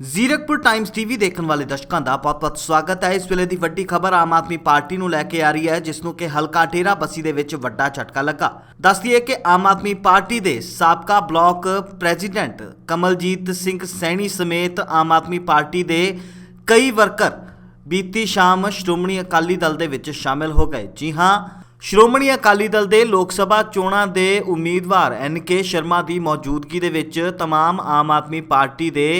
Zirakpur Times TV ਦੇਖਣ ਵਾਲੇ ਦਰਸ਼ਕਾਂ ਦਾ ਬਹੁਤ-ਬਹੁਤ ਸਵਾਗਤ ਹੈ ਇਸ ਵੇਲੇ ਦੀ ਵੱਡੀ ਖਬਰ ਆਮ ਆਦਮੀ ਪਾਰਟੀ ਨੂੰ ਲੈ ਕੇ ਆ ਰਹੀ ਹੈ ਜਿਸ ਨੂੰ ਕਿ ਹਲਕਾ ਟੇਰਾ ਬਸੀ ਦੇ ਵਿੱਚ ਵੱਡਾ ਝਟਕਾ ਲੱਗਾ ਦੱਸਦੀ ਹੈ ਕਿ ਆਮ ਆਦਮੀ ਪਾਰਟੀ ਦੇ ਸਾਬਕਾ ਬਲਾਕ ਪ੍ਰੈਜ਼ੀਡੈਂਟ ਕਮਲਜੀਤ ਸਿੰਘ ਸੈਣੀ ਸਮੇਤ ਆਮ ਆਦਮੀ ਪਾਰਟੀ ਦੇ ਕਈ ਵਰਕਰ ਬੀਤੀ ਸ਼ਾਮ ਸ਼੍ਰੋਮਣੀ ਅਕਾਲੀ ਦਲ ਦੇ ਵਿੱਚ ਸ਼ਾਮਿਲ ਹੋ ਗਏ ਜੀ ਹਾਂ ਸ਼੍ਰੋਮਣੀ ਅਕਾਲੀ ਦਲ ਦੇ ਲੋਕ ਸਭਾ ਚੋਣਾਂ ਦੇ ਉਮੀਦਵਾਰ ਐਨ ਕੇ ਸ਼ਰਮਾ ਦੀ ਮੌਜੂਦਗੀ ਦੇ ਵਿੱਚ तमाम ਆਮ ਆਦਮੀ ਪਾਰਟੀ ਦੇ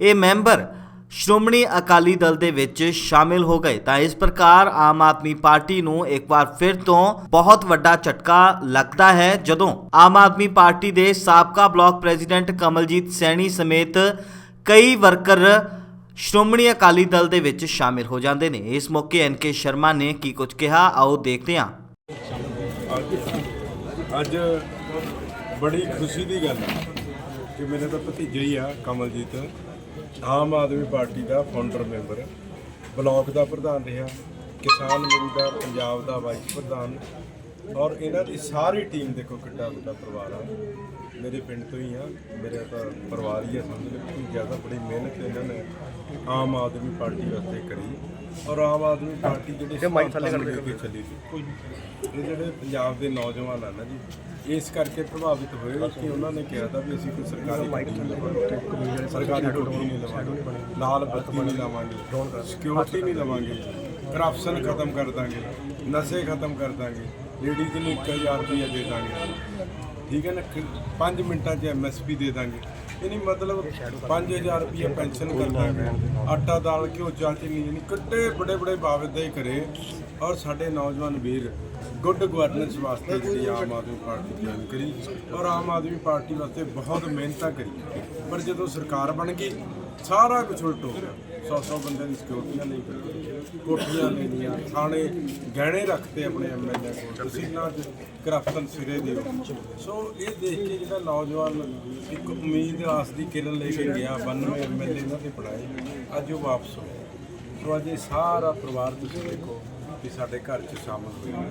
ਇਹ ਮੈਂਬਰ ਸ਼੍ਰੋਮਣੀ ਅਕਾਲੀ ਦਲ ਦੇ ਵਿੱਚ ਸ਼ਾਮਿਲ ਹੋ ਗਏ। ਤਾਂ ਇਸ ਪ੍ਰਕਾਰ ਆਮ ਆਦਮੀ ਪਾਰਟੀ ਨੂੰ ਇੱਕ ਵਾਰ ਫਿਰ ਤੋਂ ਬਹੁਤ ਵੱਡਾ ਝਟਕਾ ਲੱਗਦਾ ਹੈ, ਜਦੋਂ ਆਮ ਆਦਮੀ ਪਾਰਟੀ ਦੇ ਸਾਬਕਾ ਬਲਾਕ ਪ੍ਰੈਜ਼ੀਡੈਂਟ ਕਮਲਜੀਤ ਸੈਣੀ ਸਮੇਤ ਕਈ ਵਰਕਰ ਸ਼੍ਰੋਮਣੀ ਅਕਾਲੀ ਦਲ ਦੇ ਵਿੱਚ ਸ਼ਾਮਿਲ ਹੋ ਜਾਂਦੇ ਨੇ। ਇਸ ਮੌਕੇ ਐਨ ਕੇ ਸ਼ਰਮਾ ਨੇ ਕੀ ਕੁਝ ਕਿਹਾ, ਆਓ ਦੇਖਦੇ ਹਾਂ। ਅੱਜ ਬੜੀ ਖੁਸ਼ੀ ਦੀ ਗੱਲ ਹੈ ਕਿ ਮੇਰੇ ਤਾਂ ਭਤੀਜਾ ਹੀ ਆ ਕਮਲਜੀਤ। ਆਮ ਆਦਮੀ ਪਾਰਟੀ ਦਾ ਫਾਊਂਡਰ ਮੈਂਬਰ ਬਲਾਕ ਦਾ ਪ੍ਰਧਾਨ ਰਿਹਾ, ਕਿਸਾਨ ਮੇਰੀ ਪੰਜਾਬ ਦਾ ਵਾਈਸ ਪ੍ਰਧਾਨ ਔਰ ਇਹਨਾਂ ਦੀ ਸਾਰੀ ਟੀਮ ਦੇਖੋ ਕਿੱਡਾ ਵੱਡਾ ਪਰਿਵਾਰ ਆ। ਮੇਰੇ ਪਿੰਡ ਤੋਂ ਹੀ ਆ ਮੇਰਾ ਤਾਂ ਪਰਿਵਾਰ ਹੀ ਆ ਸਮਝ ਲਓ ਕਿ ਜ਼ਿਆਦਾ ਬੜੀ ਮਿਹਨਤ ਇਹਨਾਂ ਨੇ ਆਮ ਆਦਮੀ ਪਾਰਟੀ ਵਾਸਤੇ ਕਰੀ। ਔਰ ਆਮ ਆਦਮੀ ਪਾਰਟੀ ਜਿਹੜੀ ਸਿਧਾਂਤਾਂ ਨੂੰ ਲੈ ਕੇ ਚੱਲੀ ਸੀ। ਇਹ ਜਿਹੜੇ ਪੰਜਾਬ ਦੇ ਨੌਜਵਾਨ ਆ ਨਾ ਜੀ ਇਸ ਕਰਕੇ ਪ੍ਰਭਾਵਿਤ ਹੋਏ ਕਿ ਉਹਨਾਂ ਨੇ ਕਿਹਾ ਤਾਂ ਵੀ ਅਸੀਂ ਕੋਈ ਸਰਕਾਰੀ ਨਹੀਂ ਲਵਾਂਗੇ। ਸਰਕਾਰੀ ਕੋਠੀ ਨਹੀਂ ਲਵਾਂਗੇ। ਲਾਲ ਬੱਤੀ ਨਹੀਂ ਲਵਾਂਗੇ। ਸਿਕਿਉਰਿਟੀ ਨਹੀਂ ਲਵਾਂਗੇ। ਕਰਪਸ਼ਨ ਖਤਮ ਕਰ ਦਾਂਗੇ। ਨਸ਼ੇ ਖਤਮ ਕਰ ਦਾਂਗੇ। ਲੇਡੀਜ਼ ਨੂੰ 1000 ਰੁਪਏ ਦੇ ਦਾਂਗੇ। ਠੀਕ ਹੈ ਨਾ? 5 ਮਿੰਟਾਂ 'ਚ ਐਮਐਸਪੀ ਦੇ ਦਾਂਗੇ। ਯਾਨੀ ਮਤਲਬ 5000 ਰੁਪਏ ਪੈਨਸ਼ਨ ਕਰ ਦਾਂਗੇ। ਆਟਾ ਦਾਲ ਘਿਓ ਚਾਹ ਚੀਨੀ ਨਹੀਂ ਕਿੱਡੇ ਬੜੇ ਬੜੇ ਵਾਅਦੇ ਕਰੇ। ਔਰ ਸਾਡੇ ਨੌਜਵਾਨ ਵੀਰ ਗੁੱਡ ਗਵਰਨੈਂਸ ਵਾਸਤੇ ਜਿਹੜੀ ਆਮ ਆਦਮੀ ਪਾਰਟੀ ਜੁਆਇਨ ਕਰੀ ਔਰ ਆਮ ਆਦਮੀ ਪਾਰਟੀ ਵਾਸਤੇ ਬਹੁਤ ਮਿਹਨਤਾਂ ਕਰੀ। ਪਰ ਜਦੋਂ ਸਰਕਾਰ ਬਣ ਗਈ, ਸਾਰਾ ਕੁਝ ਉਲਟ ਹੋ ਗਿਆ। 100-100 ਬੰਦਿਆਂ ਦੀ ਸਿਕਿਉਰਟੀਆਂ ਨਹੀਂ ਕਰੀ ਕੋਠੀਆਂ ਲੈਣੀਆਂ ਥਾਣੇ ਗਹਿਣੇ ਰੱਖਤੇ ਆਪਣੇ ਐਮਐਲਏ ਕੋਲ, ਤੁਸੀਂ ਨਾ ਕਰਪਸ਼ਨ ਸਿਰੇ ਦਿਓ ਸੋ ਇਹ ਦੇਖ ਕੇ ਜਿਹੜਾ ਨੌਜਵਾਨ ਇੱਕ ਉਮੀਦ ਆਸ ਦੀ ਕਿਰਨ ਲੈ ਕੇ ਗਿਆ 92 ਐਮਐਲਏ ਉਹਨਾਂ ਦੇ ਪੜਾਏ ਅੱਜ ਉਹ ਵਾਪਸ ਹੋਏ ਸੋ ਅੱਜ ਇਹ ਸਾਰਾ ਪਰਿਵਾਰ ਤੁਸੀਂ ਦੇਖੋ ਕਿ ਸਾਡੇ ਘਰ 'ਚ ਸ਼ਾਮਲ ਹੋਇਆ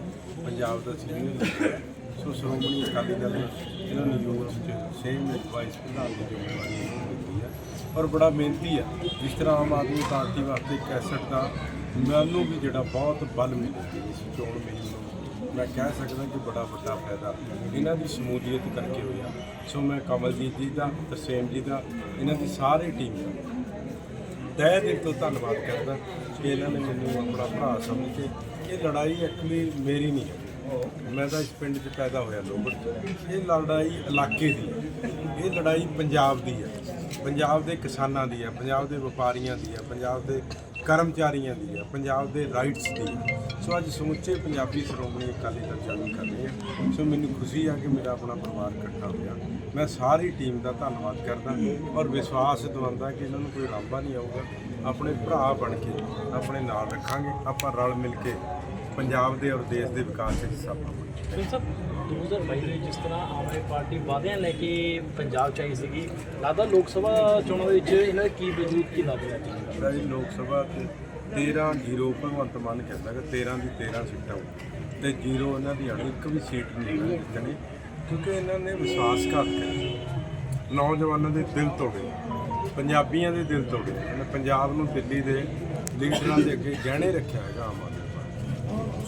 ਪੰਜਾਬ ਦਾ senior leader so Shiromani Akali Dal ਨੇ ਇਹਨਾਂ ਨੇ ਯੂਥ 'ਚ ਸੇਮ ਵਾਈਸ ਪ੍ਰਧਾਨ ਦੀ ਜ਼ਿੰਮੇਵਾਰੀ ਇਹਨਾਂ ਦਿੱਤੀ ਹੈ ਔਰ ਬੜਾ ਮਿਹਨਤੀ ਆ, ਜਿਸ ਤਰ੍ਹਾਂ ਆਮ ਆਦਮੀ ਪਾਰਟੀ ਵਾਸਤੇ ਕੈਸਟ ਦਾ ਮੈਨੂੰ ਵੀ ਜਿਹੜਾ ਬਹੁਤ ਬਲ ਮਿਲਿਆ ਇਸ ਚੋਣ ਮੇਰੀ ਨੂੰ, ਮੈਂ ਕਹਿ ਸਕਦਾ ਕਿ ਬੜਾ ਵੱਡਾ ਫਾਇਦਾ ਇਹਨਾਂ ਦੀ ਸ਼ਮੂਲੀਅਤ ਕਰਕੇ ਹੋਇਆ। ਸੋ ਮੈਂ ਕਮਲਜੀਤ ਜੀ ਦਾ, ਤਰਸੇਮ ਜੀ ਦਾ, ਇਹਨਾਂ ਦੀ ਸਾਰੀ ਟੀਮ ਦਾ ਤਹਿ ਦਿਲ ਤੋਂ ਧੰਨਵਾਦ ਕਰਦਾ ਕਿ ਇਹਨਾਂ ਨੇ ਮੈਨੂੰ ਆਪਣਾ ਭਰਾ ਸਮਝ ਕੇ ਇਹ ਲੜਾਈ ਐਕਚੁਅਲੀ ਮੇਰੀ ਨਹੀਂ ਹੈ। ਮੈਂ ਤਾਂ ਇਸ ਪਿੰਡ 'ਚ ਪੈਦਾ ਹੋਇਆ ਲੋਗੜ 'ਚ। ਇਹ ਲੜਾਈ ਇਲਾਕੇ ਦੀ ਹੈ। ਇਹ ਲੜਾਈ ਪੰਜਾਬ ਦੀ ਹੈ। ਪੰਜਾਬ ਦੇ ਕਿਸਾਨਾਂ ਦੀ ਹੈ, ਪੰਜਾਬ ਦੇ ਵਪਾਰੀਆਂ ਦੀ ਹੈ, ਪੰਜਾਬ ਦੇ ਕਰਮਚਾਰੀਆਂ ਦੀ ਹੈ, ਪੰਜਾਬ ਦੇ ਰਾਈਟਸ ਦੀ ਹੈ। ਸੋ ਅੱਜ ਸਮੁੱਚੇ ਪੰਜਾਬੀ ਸ਼੍ਰੋਮਣੀ ਅਕਾਲੀ ਦਲ ਚਾਲੂ ਕਰ ਰਹੇ ਹਾਂ। ਸੋ ਮੈਨੂੰ ਖੁਸ਼ੀ ਆ ਕਿ ਮੇਰਾ ਆਪਣਾ ਪਰਿਵਾਰ ਇਕੱਠਾ ਹੋਇਆ। ਮੈਂ ਸਾਰੀ ਟੀਮ ਦਾ ਧੰਨਵਾਦ ਕਰਦਾ ਔਰ ਵਿਸ਼ਵਾਸ ਦਿਵਾਉਂਦਾ ਕਿ ਇਹਨਾਂ ਨੂੰ ਕੋਈ ਰਾਂਭਾ ਨਹੀਂ ਆਊਗਾ। ਆਪਣੇ ਭਰਾ ਬਣ ਕੇ, ਆਪਣੇ ਨਾਲ ਰੱਖਾਂਗੇ। ਆਪਾਂ ਰਲ ਮਿਲ ਕੇ ਪੰਜਾਬ ਦੇ ਔਰ ਦੇਸ਼ ਦੇ ਵਿਕਾਸ ਵਿੱਚ ਹਿੱਸਾ ਪਾਵਾਂਗੇ। 2022 ਦੇ ਵਿੱਚ ਜਿਸ ਤਰ੍ਹਾਂ ਆਮ ਆਦਮੀ ਪਾਰਟੀ ਵਾਅਦਿਆਂ ਲੈ ਕੇ ਪੰਜਾਬ ਚ ਆਈ ਸੀਗੀ, ਲੱਗਦਾ ਲੋਕ ਸਭਾ ਚੋਣਾਂ ਦੇ ਵਿੱਚ ਇਹਨਾਂ ਦਾ ਕੀ ਵਜੂਦ ਕੀ ਲੱਗ ਰਿਹਾ ਜੀ ਜਿਹੜਾ ਜੀ ਲੋਕ ਸਭਾ ਤੇ 13 ਜ਼ੀਰੋ ਭਗਵੰਤ ਮਾਨ ਕਹਿੰਦਾ ਕਿ 13 ਦੀ 13 ਸੀਟਾਂ ਹੋਊ ਤੇ ਜ਼ੀਰੋ ਇਹਨਾਂ ਦੀ ਆਣੀ ਇੱਕ ਵੀ ਸੀਟ ਨਹੀਂ ਜਿੱਤਣੀ ਕਿਉਂਕਿ ਇਹਨਾਂ ਨੇ ਵਿਸ਼ਵਾਸਘਾਤ ਕਰਿਆ। ਨੌਜਵਾਨਾਂ ਦੇ ਦਿਲ ਤੋੜੇ ਪੰਜਾਬੀਆਂ ਦੇ ਦਿਲ ਤੋੜੇ ਇਹਨੇ ਪੰਜਾਬ ਨੂੰ ਦਿੱਲੀ ਦੇ ਲੀਡਰਾਂ ਦੇ ਅੱਗੇ ਗਹਿਣੇ ਰੱਖਿਆ ਹੈਗਾ ਆਮ ਆਦਮੀ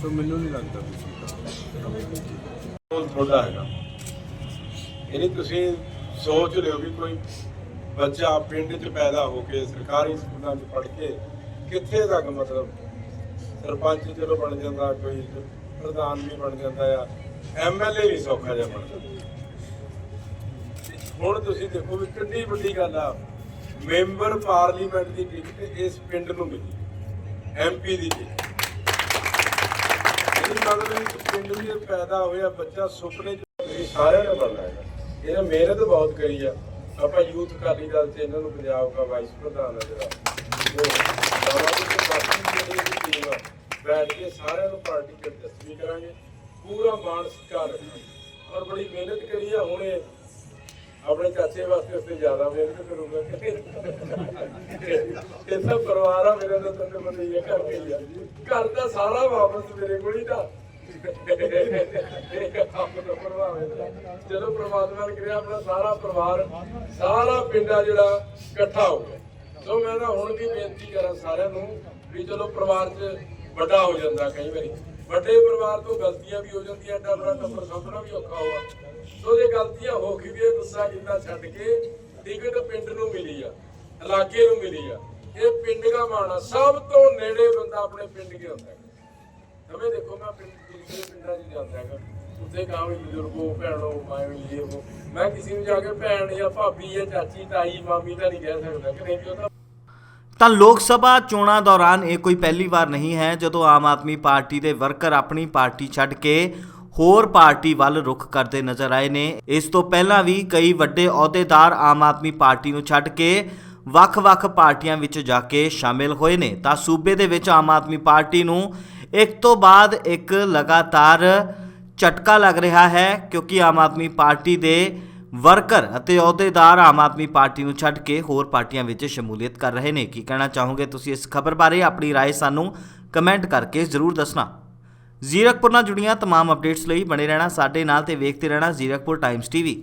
ਸੋ ਮੈਨੂੰ ਨਹੀਂ ਲੱਗਦਾ ਤੁਸੀਂ ਰੋਲ ਤੁਹਾਡਾ ਹੈਗਾ। ਇਹਨੇ ਤੁਸੀਂ ਸੋਚ ਲਿਓ ਵੀ ਕੋਈ ਬੱਚਾ ਪਿੰਡ 'ਚ ਪੈਦਾ ਹੋ ਕੇ ਸਰਕਾਰੀ ਸਕੂਲਾਂ 'ਚ ਪੜ੍ਹ ਕੇ ਕਿੱਥੇ ਤੱਕ ਮਤਲਬ ਸਰਪੰਚ ਚਲੋ ਬਣ ਜਾਂਦਾ, ਕੋਈ ਪ੍ਰਧਾਨ ਵੀ ਬਣ ਜਾਂਦਾ ਆ ਐਮਐਲਏ ਵੀ ਸੌਖਾ ਜਿਹਾ ਬਣ ਜਾਂਦਾ। ਹੁਣ ਤੁਸੀਂ ਦੇਖੋ ਵੀ ਕਿੰਨੀ ਵੱਡੀ ਗੱਲ ਆ। ਮੈਂਬਰ ਪਾਰਲੀਮੈਂਟ ਦੀ ਟਿਕਟ ਇਸ ਪਿੰਡ ਨੂੰ ਮਿਲੀ ਐਮਪੀ ਦੀ ਟਿਕਟ। ਇਹ ਮਤਲਬ ਵੀ ਪਿੰਡ ਵਿੱਚ ਪੈਦਾ ਹੋਇਆ, ਬੱਚਾ ਸੁਪਨੇ ਚ ਸਾਰਿਆਂ ਨੇ ਬਣਨਾ ਹੈ। ਇਹਨੇ ਮਿਹਨਤ ਬਹੁਤ ਕਰੀ ਆ। ਆਪਾਂ ਯੂਥ ਅਕਾਲੀ ਦਲ ਚ ਇਹਨਾਂ ਨੂੰ ਪੰਜਾਬ ਦਾ ਵਾਈਸ ਪ੍ਰਧਾਨ ਹੈ ਆ, ਬੈਠ ਕੇ ਸਾਰਿਆਂ ਨੂੰ ਪਾਰਟੀ ਚ ਦਿਲਚਸਪੀ ਕਰਾਂਗੇ। ਪੂਰਾ ਮਾਣ ਸਤਿਕਾਰ ਰੱਖਾਂਗੇ। ਔਰ ਬੜੀ ਮਿਹਨਤ ਕਰੀ ਆ, ਹੁਣੇ ਆਪਣੇ ਚਾਚੇ ਵਾਸਤੇ ਉਸਤੇ ਜ਼ਿਆਦਾ ਮਿਹਨਤ ਕਰੂੰਗਾ। ਇਹ ਤਾਂ ਪਰਿਵਾਰ ਆ, ਮੇਰਾ ਤਾਂ ਤੰਨੇ ਬੰਦੇ ਹੀ ਘਰ ਹੀ ਆ। ਘਰ ਦਾ ਸਾਰਾ ਵਾਪਸ ਮੇਰੇ ਕੋਲ ਹੀ ਤਾਂ। ਚਲੋ ਪ੍ਰਮਾਤਮਾ ਨੇ ਕਿਹਾ ਆਪਣਾ ਸਾਰਾ ਪਰਿਵਾਰ, ਸਾਰਾ ਪਿੰਡਾ ਜਿਹੜਾ ਇਕੱਠਾ ਹੋ ਗਿਆ। ਸੋ ਮੈਂ ਨਾ ਹੁਣ ਵੀ ਬੇਨਤੀ ਕਰਾਂ ਸਾਰਿਆਂ ਨੂੰ ਵੀ ਚਲੋ ਪਰਿਵਾਰ 'ਚ ਵੱਡਾ ਹੋ ਜਾਂਦਾ ਕਈ ਵਾਰੀ। ਵੱਡੇ ਪਰਿਵਾਰ ਤੋਂ ਗਲਤੀਆਂ ਵੀ ਹੋ ਜਾਂਦੀਆਂ ਐਡਾ ਬੜਾ ਟੱਬਰ ਵੀ ਔਖਾ ਹੋਆ ਸੋ ਜੇ ਗਲਤੀਆਂ ਹੋ ਗਈ ਵੀ ਗੁੱਸਾ ਕੀਤਾ ਛੱਡ ਕੇ ਟਿਕਟ ਪਿੰਡ ਨੂੰ ਮਿਲੀ ਆ, ਇਲਾਕੇ ਨੂੰ ਮਿਲੀ ਆ, ਇਹ ਪਿੰਡ ਦਾ ਮਾਣਾ ਸਭ ਤੋਂ ਨੇੜੇ ਬੰਦਾ ਆਪਣੇ ਪਿੰਡ ਕੇ ਹੁੰਦਾ ਹੈ ਸਮੇਂ ਦੇਖੋ ਮੈਂ ਪਿੰਡ ਦੂਸਰੇ ਪਿੰਡਾਂ 'ਚ ਜਾਂਦਾ ਹੈਗਾ? ਉੱਥੇ ਕਹਾਂ ਵੀ ਬਜ਼ੁਰਗੋ ਭੈਣੋ ਮਾਇਓ ਇਹ ਉਹ ਮੈਂ ਕਿਸੇ ਨੂੰ ਜਾ ਕੇ ਭੈਣ ਜਾਂ ਭਾਬੀ ਜਾਂ ਚਾਚੀ, ਤਾਈ, ਮਾਮੀ ਤਾਂ ਨਹੀਂ ਕਹਿ ਸਕਦਾ। ਕਿ ਨਹੀਂ ਵੀ ਉਹ ਤਾਂ ਤਾਂ ਲੋਕ ਸਭਾ ਚੋਣਾਂ ਦੌਰਾਨ ਇਹ ਕੋਈ ਪਹਿਲੀ ਵਾਰ ਨਹੀਂ ਹੈ ਜਦੋਂ ਆਮ ਆਦਮੀ ਪਾਰਟੀ ਦੇ ਵਰਕਰ ਆਪਣੀ ਪਾਰਟੀ ਛੱਡ ਕੇ ਹੋਰ ਪਾਰਟੀ ਵੱਲ ਰੁਖ ਕਰਦੇ ਨਜ਼ਰ ਆਏ ਨੇ। ਇਸ ਤੋਂ ਪਹਿਲਾਂ ਵੀ ਕਈ ਵੱਡੇ ਅਹੁਦੇਦਾਰ ਆਮ ਆਦਮੀ ਪਾਰਟੀ ਨੂੰ ਛੱਡ ਕੇ ਵੱਖ-ਵੱਖ ਪਾਰਟੀਆਂ ਵਿੱਚ ਜਾ ਕੇ ਸ਼ਾਮਿਲ ਹੋਏ ਨੇ। ਤਾਂ ਸੂਬੇ ਦੇ ਵਿੱਚ ਆਮ ਆਦਮੀ ਪਾਰਟੀ ਨੂੰ ਇੱਕ ਤੋਂ ਬਾਅਦ ਇੱਕ ਲਗਾਤਾਰ ਝਟਕਾ ਲੱਗ ਰਿਹਾ ਹੈ ਕਿਉਂਕਿ ਆਮ ਆਦਮੀ ਪਾਰਟੀ ਦੇ ਵਰਕਰ ਅਤੇ ਅਹੁਦੇਦਾਰ ਆਮ ਆਦਮੀ ਪਾਰਟੀ ਨੂੰ ਛੱਡ ਕੇ ਹੋਰ ਪਾਰਟੀਆਂ ਵਿੱਚ ਸ਼ਮੂਲੀਅਤ ਕਰ ਰਹੇ ਨੇ ਕੀ ਕਹਿਣਾ ਚਾਹੋਗੇ ਤੁਸੀਂ ਇਸ ਖਬਰ ਬਾਰੇ ਆਪਣੀ رائے ਸਾਨੂੰ ਕਮੈਂਟ ਕਰਕੇ ਜ਼ਰੂਰ ਦੱਸਣਾ ਜ਼ੀਰਕਪੁਰ ਨਾਲ ਜੁੜੀਆਂ तमाम ਅਪਡੇਟਸ ਲਈ ਬਣੇ ਰਹਿਣਾ ਸਾਡੇ ਨਾਲ ਤੇ ਵੇਖਦੇ ਰਹਿਣਾ ਜ਼ੀਰਕਪੁਰ ਟਾਈਮਸ ਟੀਵੀ